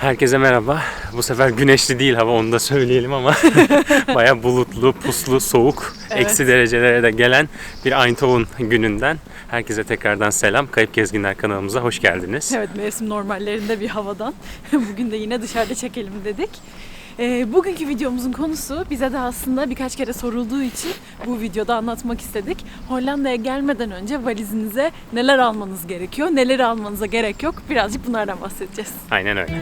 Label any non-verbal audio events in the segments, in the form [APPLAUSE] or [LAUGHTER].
Herkese merhaba. Bu sefer güneşli değil hava onu da söyleyelim ama [LAUGHS] baya bulutlu, puslu, soğuk, Evet. eksi derecelere de gelen bir Eindhoven gününden herkese tekrardan selam. Kayıp Gezginler kanalımıza hoş geldiniz. Evet mevsim normallerinde bir havadan. [LAUGHS] Bugün de yine dışarıda çekelim dedik. Ee, bugünkü videomuzun konusu bize de aslında birkaç kere sorulduğu için bu videoda anlatmak istedik. Hollanda'ya gelmeden önce valizinize neler almanız gerekiyor, neleri almanıza gerek yok birazcık bunlardan bahsedeceğiz. Aynen öyle.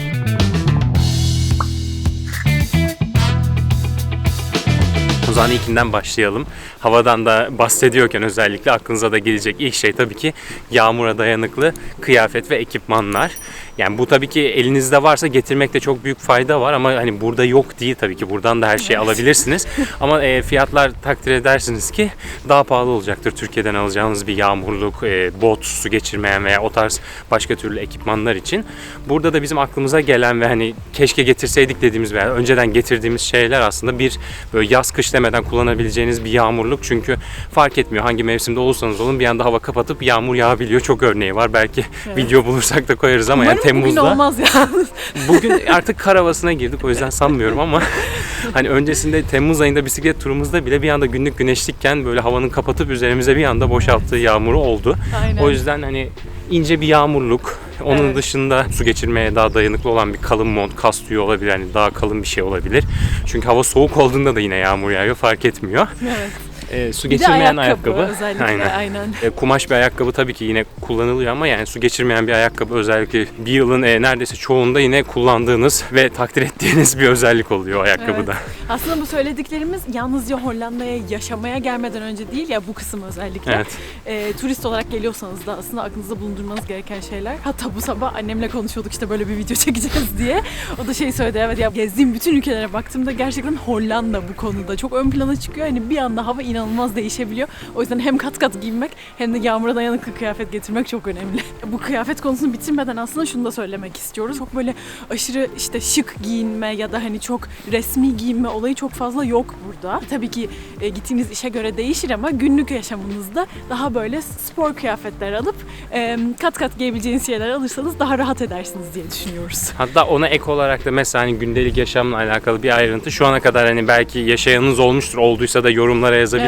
O zaman ilkinden başlayalım. Havadan da bahsediyorken özellikle aklınıza da gelecek ilk şey tabii ki yağmura dayanıklı kıyafet ve ekipmanlar. Yani bu tabii ki elinizde varsa getirmekte çok büyük fayda var ama hani burada yok değil tabii ki. Buradan da her şeyi Evet. alabilirsiniz. [LAUGHS] ama e, fiyatlar takdir edersiniz ki daha pahalı olacaktır Türkiye'den alacağınız bir yağmurluk, e, bot, su geçirmeyen veya o tarz başka türlü ekipmanlar için. Burada da bizim aklımıza gelen ve hani keşke getirseydik dediğimiz veya önceden getirdiğimiz şeyler aslında bir böyle yaz kış demeden kullanabileceğiniz bir yağmurluk. Çünkü fark etmiyor hangi mevsimde olursanız olun bir anda hava kapatıp yağmur yağabiliyor. Çok örneği var. Belki Evet. video bulursak da koyarız ama yani Umarım bugün Temmuz'da olmaz yalnız. [LAUGHS] bugün artık kar havasına girdik o yüzden sanmıyorum ama [LAUGHS] hani öncesinde Temmuz ayında bisiklet turumuzda bile bir anda günlük güneşlikken böyle havanın kapatıp üzerimize bir anda boşalttığı yağmuru oldu. Aynen. O yüzden hani ince bir yağmurluk, onun Evet. dışında su geçirmeye daha dayanıklı olan bir kalın mont, kas tüyü olabilir. Yani daha kalın bir şey olabilir. Çünkü hava soğuk olduğunda da yine yağmur yağıyor fark etmiyor. evet. Ee, su Bir geçirmeyen ayakkabı, ayakkabı. özellikle [LAUGHS] Aynen. aynen. E, kumaş bir ayakkabı tabii ki yine kullanılıyor ama yani su geçirmeyen bir ayakkabı özellikle bir yılın e, neredeyse çoğunda yine kullandığınız ve takdir ettiğiniz bir özellik oluyor ayakkabıda. Aslında bu söylediklerimiz yalnızca Hollanda'ya yaşamaya gelmeden önce değil ya bu kısım özellikle. Evet. e, turist olarak geliyorsanız da aslında aklınızda bulundurmanız gereken şeyler. Hatta bu sabah annemle konuşuyorduk işte böyle bir video [LAUGHS] çekeceğiz diye. O da şey söyledi evet ya gezdiğim bütün ülkelere baktığımda gerçekten Hollanda bu konuda çok ön plana çıkıyor. Hani bir anda hava inanılmaz değişebiliyor. O yüzden hem kat kat giyinmek hem de yağmura dayanıklı kıyafet getirmek çok önemli. [LAUGHS] Bu kıyafet konusunu bitirmeden aslında şunu da söylemek istiyoruz. Çok böyle aşırı işte şık giyinme ya da hani çok resmi giyinme olayı çok fazla yok burada. Tabii ki e, gittiğiniz işe göre değişir ama günlük yaşamınızda daha böyle spor kıyafetler alıp e, kat kat giyebileceğiniz şeyler alırsanız daha rahat edersiniz diye düşünüyoruz. Hatta ona ek olarak da mesela hani gündelik yaşamla alakalı bir ayrıntı şu ana kadar hani belki yaşayanınız olmuştur olduysa da yorumlara yazabilirsiniz.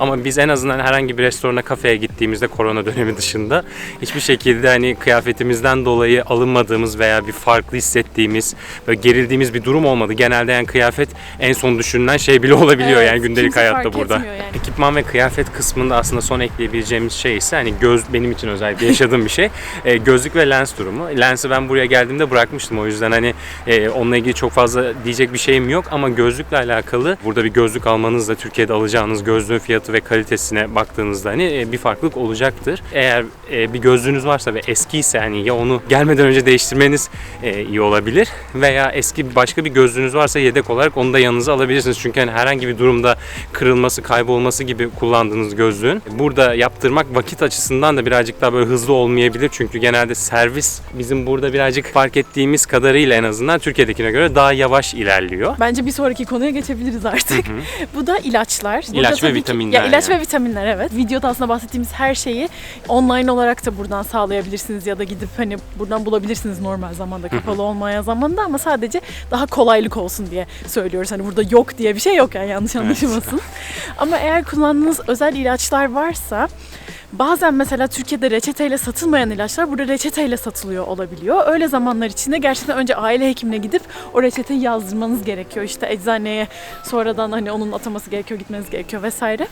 Ama biz en azından herhangi bir restorana kafeye gittiğimizde korona dönemi dışında hiçbir şekilde hani kıyafetimizden dolayı alınmadığımız veya bir farklı hissettiğimiz böyle gerildiğimiz bir durum olmadı. Genelde yani kıyafet en son düşünülen şey bile olabiliyor Evet, yani gündelik kimse hayatta fark burada. etmiyor yani. Ekipman ve kıyafet kısmında aslında son ekleyebileceğimiz şey ise hani göz benim için özellikle yaşadığım bir şey. [LAUGHS] E, gözlük ve lens durumu. Lensi ben buraya geldiğimde bırakmıştım o yüzden hani e, onunla ilgili çok fazla diyecek bir şeyim yok ama gözlükle alakalı burada bir gözlük almanızda Türkiye'de alacağınız gözlüğün fiyatı ve kalitesine baktığınızda hani e, bir farklılık olacaktır. Eğer e, bir gözlüğünüz varsa ve eskiyse hani ya onu gelmeden önce değiştirmeniz e, iyi olabilir veya eski başka bir gözlüğünüz varsa yedek olarak onu da yanınıza alabilirsiniz. Çünkü hani herhangi bir durumda kırılması, kaybolması gibi kullandığınız gözlüğün burada yaptırmak vakit açısından da birazcık daha böyle hızlı olmayabilir. Çünkü genelde servis bizim burada birazcık fark ettiğimiz kadarıyla en azından Türkiye'dekine göre daha yavaş ilerliyor. Bence bir sonraki konuya geçebiliriz artık. [LAUGHS] Bu da ilaçlar. Burada İlaç ve tabii ki- vitaminler Ya ilaç yani. ve vitaminler evet. Videoda aslında bahsettiğimiz her şeyi online olarak da buradan sağlayabilirsiniz ya da gidip hani buradan bulabilirsiniz normal zamanda kapalı olmayan zamanda ama sadece daha kolaylık olsun diye söylüyoruz. Hani burada yok diye bir şey yok yani yanlış anlaşılmasın. ama eğer kullandığınız özel ilaçlar varsa Bazen mesela Türkiye'de reçeteyle satılmayan ilaçlar burada reçeteyle satılıyor olabiliyor. Öyle zamanlar içinde gerçekten önce aile hekimine gidip o reçeteyi yazdırmanız gerekiyor. İşte eczaneye sonradan hani onun ataması gerekiyor, gitmeniz gerekiyor vesaire.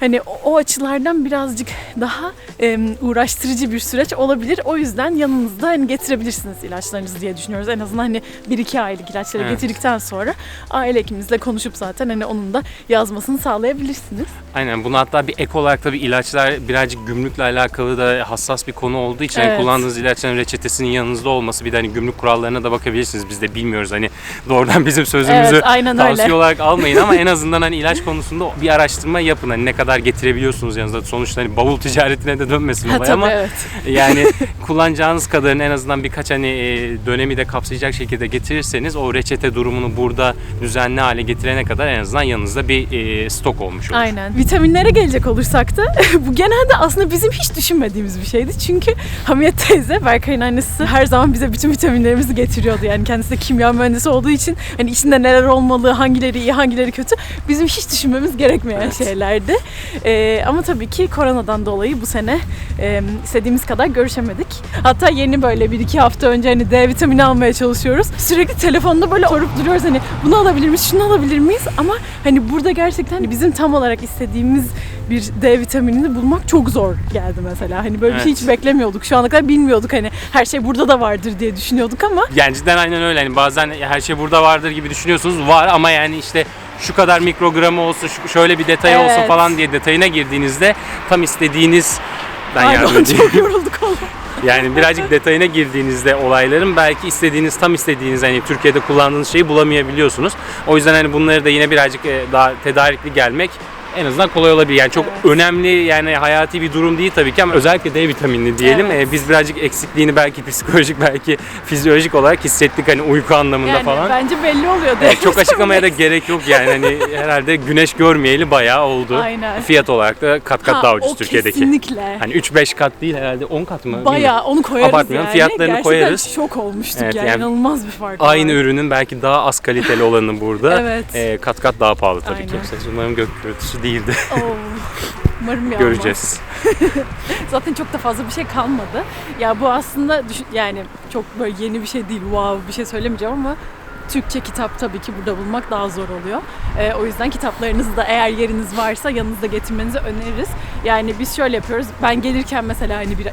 Hani o, o açılardan birazcık daha em, uğraştırıcı bir süreç olabilir. O yüzden yanınızda hani getirebilirsiniz ilaçlarınızı diye düşünüyoruz. En azından hani 1-2 aylık ilaçları Evet. getirdikten sonra aile hekiminizle konuşup zaten hani onun da yazmasını sağlayabilirsiniz. Aynen bunu hatta bir ek olarak tabii ilaçlar birazcık gümrükle alakalı da hassas bir konu olduğu için hani Evet. kullandığınız ilaçların reçetesinin yanınızda olması bir de hani gümrük kurallarına da bakabilirsiniz. Biz de bilmiyoruz hani doğrudan [LAUGHS] bizim sözümüzü Evet, aynen öyle. tavsiye olarak almayın ama en azından hani ilaç konusunda bir araştırma yapın. Hani ne kadar getirebiliyorsunuz yanınızda. Sonuçta hani bavul ticaretine de dönmesin olay ama evet. [LAUGHS] yani kullanacağınız kadarını en azından birkaç hani e, dönemi de kapsayacak şekilde getirirseniz o reçete durumunu burada düzenli hale getirene kadar en azından yanınızda bir e, stok olmuş olur. Aynen. Vitaminlere gelecek olursak da [LAUGHS] bu genelde aslında aslında bizim hiç düşünmediğimiz bir şeydi. Çünkü Hamiyet teyze, Berkay'ın annesi her zaman bize bütün vitaminlerimizi getiriyordu. Yani kendisi de kimya mühendisi olduğu için hani içinde neler olmalı, hangileri iyi, hangileri kötü bizim hiç düşünmemiz gerekmeyen şeylerdi. Ee, ama tabii ki koronadan dolayı bu sene e, istediğimiz kadar görüşemedik. Hatta yeni böyle bir iki hafta önce hani D vitamini almaya çalışıyoruz. Sürekli telefonda böyle sorup duruyoruz hani bunu alabilir miyiz, şunu alabilir miyiz? Ama hani burada gerçekten bizim tam olarak istediğimiz bir D vitaminini bulmak çok zor geldi mesela. Hani böyle bir şey Evet. hiç beklemiyorduk. Şu ana kadar bilmiyorduk hani her şey burada da vardır diye düşünüyorduk ama Yani cidden aynen öyle. Yani bazen her şey burada vardır gibi düşünüyorsunuz. Var ama yani işte şu kadar mikrogramı olsun, şu- şöyle bir detayı olsun Evet. falan diye detayına girdiğinizde tam istediğiniz ben yardım edeyim. çok yorulduk oğlum. [LAUGHS] Yani birazcık detayına girdiğinizde olayların belki istediğiniz tam istediğiniz hani Türkiye'de kullandığınız şeyi bulamayabiliyorsunuz. O yüzden hani bunları da yine birazcık e, daha tedarikli gelmek en azından kolay olabilir. Yani çok Evet. önemli yani hayati bir durum değil tabii ki ama özellikle D vitaminli diyelim. Evet. E, biz birazcık eksikliğini belki psikolojik belki fizyolojik olarak hissettik hani uyku anlamında Yani falan. bence belli oluyor. Evet, çok açıklamaya da gerek yok yani hani herhalde güneş görmeyeli bayağı oldu. Aynen. Fiyat olarak da kat kat Ha, daha ucuz Türkiye'deki. kesinlikle. Hani 3-5 kat değil herhalde 10 kat mı? Bayağı onu koyarız Abartmıyorum, yani. fiyatlarını Gerçekten koyarız. şok olmuştuk Evet, yani. yani inanılmaz bir fark Aynı var. ürünün belki daha az kaliteli olanı burada. [LAUGHS] Evet. Ee, kat kat daha pahalı tabii ki. Aynen. Ses Umarım gök gürültüsü değildi. Oo. Umarım yağmaz. Göreceğiz. [LAUGHS] Zaten çok da fazla bir şey kalmadı. Ya bu aslında yani çok böyle yeni bir şey değil. Wow bir şey söylemeyeceğim ama Türkçe kitap tabii ki burada bulmak daha zor oluyor. Ee, o yüzden kitaplarınızı da eğer yeriniz varsa yanınızda getirmenizi öneririz. Yani biz şöyle yapıyoruz. Ben gelirken mesela hani bir,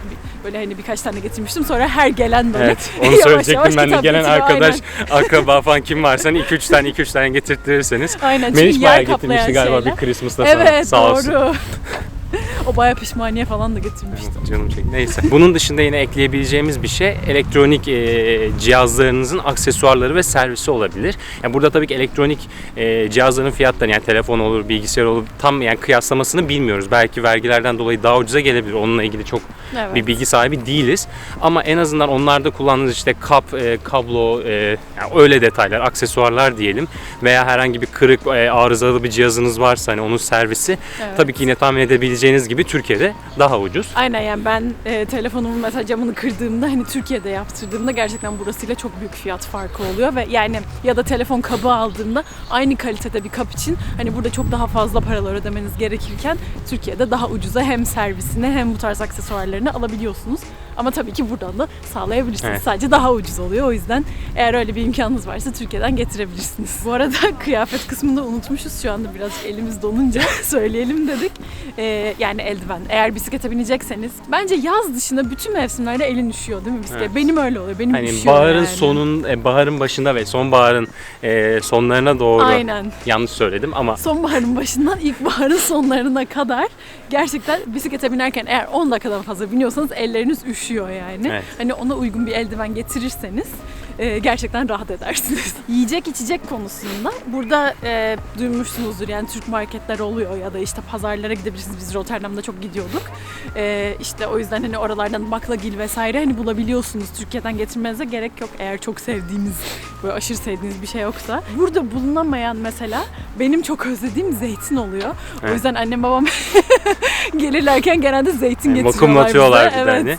böyle hani birkaç tane getirmiştim. Sonra her gelen böyle Evet, onu [LAUGHS] yavaş söyleyecektim yavaş ben de gelen getiriyor, arkadaş, akraba falan kim varsa 2-3 tane 2-3 tane getirtirseniz. Aynen. Aynen. Meriç bayağı getirmişti galiba şeyler. bir Christmas'ta. Evet Sağ olsun. [LAUGHS] o bayağı pişmaniye falan da getirmişti. Canım çekti. Neyse. Bunun dışında yine ekleyebileceğimiz bir şey elektronik e, cihazlarınızın aksesuarları ve servisi olabilir. Yani burada tabii ki elektronik e, cihazların fiyatları yani telefon olur, bilgisayar olur tam yani kıyaslamasını bilmiyoruz. Belki vergilerden dolayı daha ucuza gelebilir. Onunla ilgili çok Evet. bir bilgi sahibi değiliz. Ama en azından onlarda kullandığınız işte kap, e, kablo, e, yani öyle detaylar, aksesuarlar diyelim veya herhangi bir kırık, e, arızalı bir cihazınız varsa hani onun servisi Evet. tabii ki yine tahmin edebileceğiniz gibi Türkiye'de daha ucuz. Aynen yani ben e, telefonumun mesela camını kırdığımda hani Türkiye'de yaptırdığımda gerçekten burasıyla çok büyük fiyat farkı oluyor ve yani ya da telefon kabı aldığımda aynı kalitede bir kap için hani burada çok daha fazla paralar ödemeniz gerekirken Türkiye'de daha ucuza hem servisini hem bu tarz aksesuarlarını alabiliyorsunuz. Ama tabii ki buradan da sağlayabilirsiniz. Evet. Sadece daha ucuz oluyor. O yüzden eğer öyle bir imkanınız varsa Türkiye'den getirebilirsiniz. Bu arada [LAUGHS] kıyafet kısmında unutmuşuz şu anda birazcık elimiz donunca [LAUGHS] söyleyelim dedik. Ee, yani eldiven. Eğer bisiklete binecekseniz bence yaz dışında bütün mevsimlerde elin üşüyor değil mi bisiklet? Evet. Benim öyle oluyor. Benim Hani üşüyor baharın yani. sonun, e, baharın başında ve sonbaharın e, sonlarına doğru Aynen. yanlış söyledim ama Sonbaharın başından ilkbaharın sonlarına kadar gerçekten bisiklete binerken eğer 10 dakikadan fazla biniyorsanız elleriniz üşüyor yani. Evet. Hani ona uygun bir eldiven getirirseniz e, gerçekten rahat edersiniz. [LAUGHS] Yiyecek içecek konusunda burada e, duymuşsunuzdur yani Türk marketler oluyor ya da işte pazarlara gidebilirsiniz. Biz Rotterdam'da çok gidiyorduk. E, işte o yüzden hani oralardan baklagil vesaire hani bulabiliyorsunuz. Türkiye'den getirmenize gerek yok eğer çok sevdiğiniz böyle aşırı sevdiğiniz bir şey yoksa. Burada bulunamayan mesela benim çok özlediğim zeytin oluyor. O Evet. yüzden annem babam [LAUGHS] gelirlerken genelde zeytin yani getiriyorlar vakumlatıyorlar bir de Evet. hani.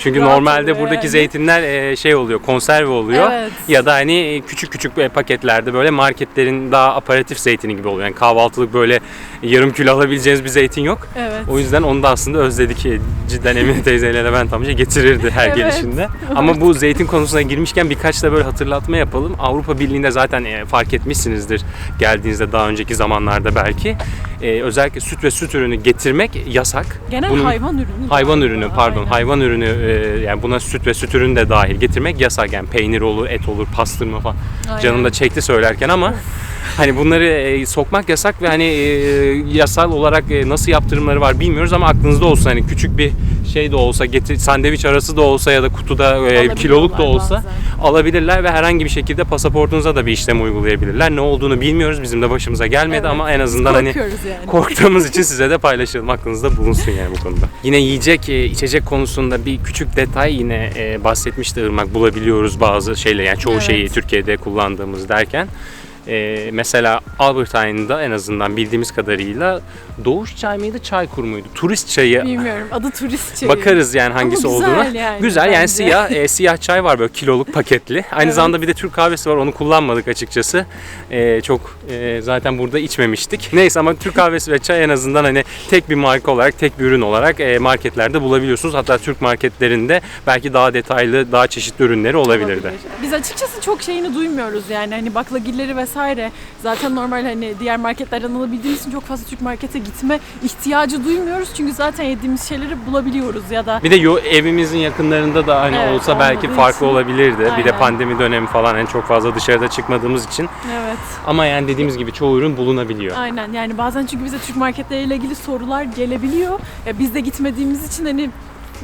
Çünkü Rahat normalde oluyor buradaki yani. zeytinler e, şey oluyor, konserve oluyor. Evet. Ya da hani küçük küçük paketlerde böyle marketlerin daha aparatif zeytini gibi oluyor. Yani kahvaltılık böyle yarım kilo alabileceğiniz bir zeytin yok. Evet. O yüzden onu da aslında özledik. E, Cidden Emine teyzeyle Levent amca getirirdi her [LAUGHS] Evet. gelişinde. Ama bu zeytin konusuna girmişken birkaç da böyle hatırlatma yapalım. Avrupa Birliği'nde zaten e, fark etmişsinizdir geldiğinizde daha önceki zamanlarda belki. E, özellikle süt ve süt ürünü getirmek yasak. Genel Bunun- hayvan ürünü. Hayvan ürünü pardon aynen. hayvan ürünü e, yani buna süt ve süt ürünü de dahil getirmek yasak. Yani peynir olur et olur pastırma falan. Aynen. canım da çekti söylerken ama hani bunları e, sokmak yasak ve hani e, yasal olarak e, nasıl yaptırımları var bilmiyoruz ama aklınızda olsun hani küçük bir şey de olsa getir sandviç arası da olsa ya da kutuda e, kiloluk da olsa bazen. alabilirler ve herhangi bir şekilde pasaportunuza da bir işlem uygulayabilirler. Ne olduğunu bilmiyoruz bizim de başımıza gelmedi Evet. ama en azından hani yani. korktuğumuz için size de paylaşalım. Aklınızda bulunsun yani bu konuda. Yine yiyecek, e, içecek konusunda bir küçük detay yine e, bahsetmişti Irmak. Bulabiliyoruz bazı şeyler yani çoğu Evet. şeyi Türkiye'de kullandığımız derken. E, mesela Albert Einstein'da en azından bildiğimiz kadarıyla doğuş çay mıydı, çay kur muydu? Turist çayı Bilmiyorum. Adı turist çayı. Bakarız yani hangisi Ama güzel olduğuna. yani güzel yani bence. siyah e, siyah çay var böyle kiloluk paketli. Aynı Evet. zamanda bir de Türk kahvesi var. Onu kullanmadık açıkçası. E, çok e, zaten burada içmemiştik. [LAUGHS] Neyse ama Türk kahvesi ve çay en azından hani tek bir marka olarak, tek bir ürün olarak e, marketlerde bulabiliyorsunuz. Hatta Türk marketlerinde belki daha detaylı, daha çeşitli ürünleri olabilirdi. Olabilir. Biz açıkçası çok şeyini duymuyoruz yani hani baklagilleri vesaire zaten normal hani diğer marketlerden alabildiğimiz için çok fazla Türk markete gitme ihtiyacı duymuyoruz çünkü zaten yediğimiz şeyleri bulabiliyoruz ya da Bir de yo, evimizin yakınlarında da hani Evet, olsa belki olmadığı farklı için. olabilirdi. Bir de Aynen. pandemi dönemi falan en çok fazla dışarıda çıkmadığımız için. evet Ama yani dediğimiz gibi çoğu ürün bulunabiliyor. aynen yani bazen çünkü bize Türk marketleriyle ilgili sorular gelebiliyor. Ya biz de gitmediğimiz için hani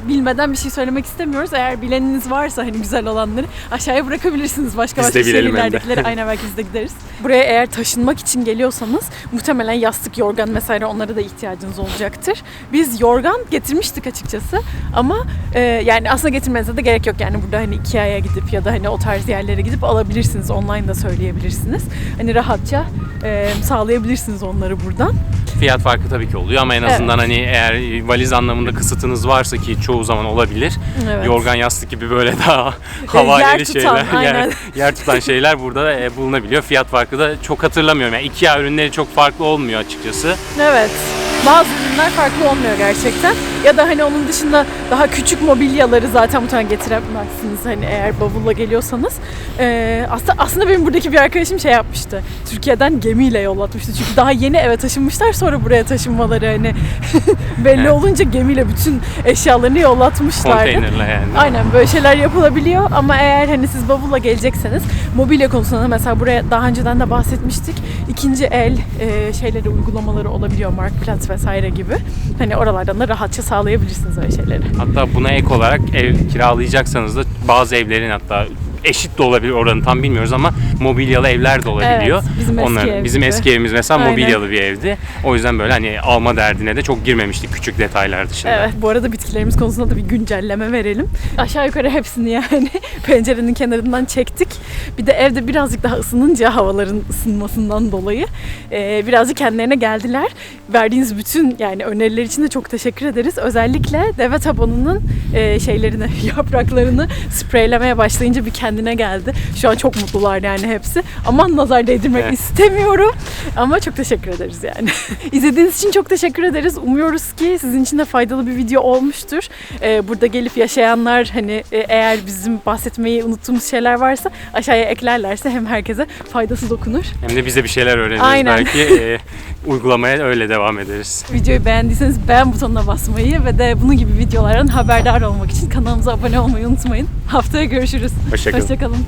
bilmeden bir şey söylemek istemiyoruz. Eğer bileniniz varsa hani güzel olanları aşağıya bırakabilirsiniz. Başka Biz başka şehirlerdekileri aynen belki biz de gideriz. Buraya eğer taşınmak için geliyorsanız muhtemelen yastık, yorgan vesaire onlara da ihtiyacınız olacaktır. Biz yorgan getirmiştik açıkçası ama e, yani aslında getirmenize de gerek yok. Yani burada hani Ikea'ya gidip ya da hani o tarz yerlere gidip alabilirsiniz. Online da söyleyebilirsiniz. Hani rahatça e, sağlayabilirsiniz onları buradan. Fiyat farkı tabii ki oluyor ama en azından hani eğer valiz anlamında kısıtınız varsa ki çoğu zaman olabilir. Evet. Yorgan yastık gibi böyle daha [LAUGHS] havalı tutan, şeyler, yer, aynen. [LAUGHS] yer tutan şeyler burada e, bulunabiliyor. Fiyat farkı da çok hatırlamıyorum. Yani IKEA ürünleri çok farklı olmuyor açıkçası. Evet. Bazı ürünler farklı olmuyor gerçekten. Ya da hani onun dışında daha küçük mobilyaları zaten muhtemelen getiremezsiniz hani eğer bavulla geliyorsanız. Ee, aslında, aslında benim buradaki bir arkadaşım şey yapmıştı. Türkiye'den gemiyle yollatmıştı. Çünkü daha yeni eve taşınmışlar sonra buraya taşınmaları hani [LAUGHS] belli olunca gemiyle bütün eşyalarını yollatmışlardı. Konteynerle yani. Aynen böyle şeyler yapılabiliyor ama eğer hani siz bavulla gelecekseniz mobilya konusunda mesela buraya daha önceden de bahsetmiştik. İkinci el e, şeyleri uygulamaları olabiliyor Marktplaats vesaire gibi. Hani oralardan da rahatça sağlayabilirsiniz öyle şeyleri. Hatta buna ek olarak ev kiralayacaksanız da bazı evlerin hatta eşit de olabilir oranı tam bilmiyoruz ama mobilyalı evler de olabiliyor. Evet, bizim eski Onların, ev bizim gibi. eski evimiz mesela Aynen. mobilyalı bir evdi. O yüzden böyle hani alma derdine de çok girmemiştik küçük detaylar dışında. Evet. Bu arada bitkilerimiz konusunda da bir güncelleme verelim. Aşağı yukarı hepsini yani [LAUGHS] pencerenin kenarından çektik. Bir de evde birazcık daha ısınınca havaların ısınmasından dolayı e, birazcık kendilerine geldiler. Verdiğiniz bütün yani öneriler için de çok teşekkür ederiz. Özellikle deve tabanının e, şeylerini, [LAUGHS] yapraklarını spreylemeye başlayınca bir kendine geldi. Şu an çok mutlular yani hepsi. Aman nazar değdirmek Evet. istemiyorum. Ama çok teşekkür ederiz yani. [LAUGHS] İzlediğiniz için çok teşekkür ederiz. Umuyoruz ki sizin için de faydalı bir video olmuştur. Ee, burada gelip yaşayanlar hani e, eğer bizim bahsetmeyi unuttuğumuz şeyler varsa aşağıya eklerlerse hem herkese faydası dokunur. Hem de biz de bir şeyler öğreniriz Aynen. belki. e, uygulamaya öyle devam ederiz. Videoyu beğendiyseniz beğen butonuna basmayı ve de bunun gibi videolardan haberdar olmak için kanalımıza abone olmayı unutmayın. Haftaya görüşürüz. Hoşçakalın. Hoşçakalın.